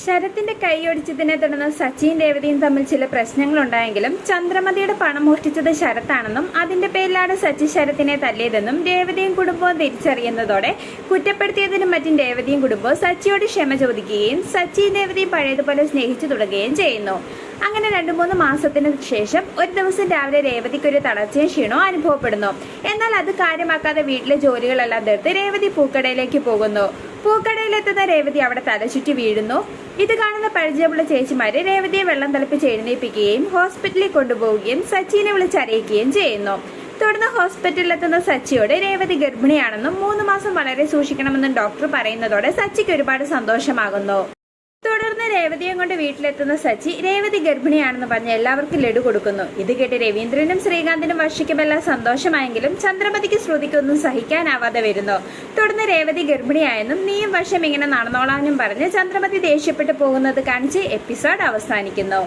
ശരത്തിന്റെ കൈയൊടിച്ചതിനെ തുടർന്ന് സച്ചിൻ രേവതിയും തമ്മിൽ ചില പ്രശ്നങ്ങളുണ്ടായെങ്കിലും ചന്ദ്രമതിയുടെ പണം മോഷ്ടിച്ചത് ശരത്താണെന്നും അതിന്റെ പേരിലാണ് സച്ചി ശരത്തിനെ തല്ലിയതെന്നും രേവതിയും കുടുംബവും തിരിച്ചറിയുന്നതോടെ കുറ്റപ്പെടുത്തിയതിനും മറ്റും രേവതിയും കുടുംബവും സച്ചിയോട് ക്ഷമ ചോദിക്കുകയും സച്ചി രേവതിയും പഴയതുപോലെ സ്നേഹിച്ചു തുടങ്ങുകയും ചെയ്യുന്നു. അങ്ങനെ രണ്ടു മൂന്ന് മാസത്തിന് ശേഷം ഒരു ദിവസം രാവിലെ രേവതിക്ക് ഒരു തളർച്ചയും ക്ഷീണവും അനുഭവപ്പെടുന്നു. എന്നാൽ അത് കാര്യമാക്കാതെ വീട്ടിലെ ജോലികളെല്ലാം തീർത്ത് രേവതി പൂക്കടയിലേക്ക് പോകുന്നു. പൂക്കടയിലെത്തുന്ന രേവതി അവിടെ തലചുറ്റി വീഴുന്നു. ഇത് കാണുന്ന പരിചയമുള്ള ചേച്ചിമാര് രേവതിയെ വെള്ളം തിളപ്പിച്ച് എഴുന്നേൽപ്പിക്കുകയും ഹോസ്പിറ്റലിൽ കൊണ്ടുപോവുകയും സച്ചിനെ വിളിച്ചറിയിക്കുകയും ചെയ്യുന്നു. തുടർന്ന് ഹോസ്പിറ്റലിലെത്തുന്ന സച്ചിയോട് രേവതി ഗർഭിണിയാണെന്നും മൂന്ന് മാസം വളരെ സൂക്ഷിക്കണമെന്നും ഡോക്ടർ പറയുന്നതോടെ സച്ചിക്ക് ഒരുപാട് സന്തോഷമാകുന്നു. തുടർന്ന് രേവതിയും കൊണ്ട് വീട്ടിലെത്തുന്ന സച്ചി രേവതി ഗർഭിണിയാണെന്ന് പറഞ്ഞ് എല്ലാവർക്കും ലഡു കൊടുക്കുന്നു. ഇത് കേട്ട് രവീന്ദ്രനും ശ്രീകാന്തിനും വർഷിക്കുമെല്ലാം സന്തോഷമായെങ്കിലും ചന്ദ്രമതിക്ക് ശ്രുതിക്കൊന്നും സഹിക്കാനാവാതെ വരുന്നു. തുടർന്ന് രേവതി ഗർഭിണിയായെന്നും നീയും വർഷം ഇങ്ങനെ നടന്നോളാനും പറഞ്ഞ് ചന്ദ്രമതി ദേഷ്യപ്പെട്ടു പോകുന്നത് കാണിച്ച് എപ്പിസോഡ് അവസാനിക്കുന്നു.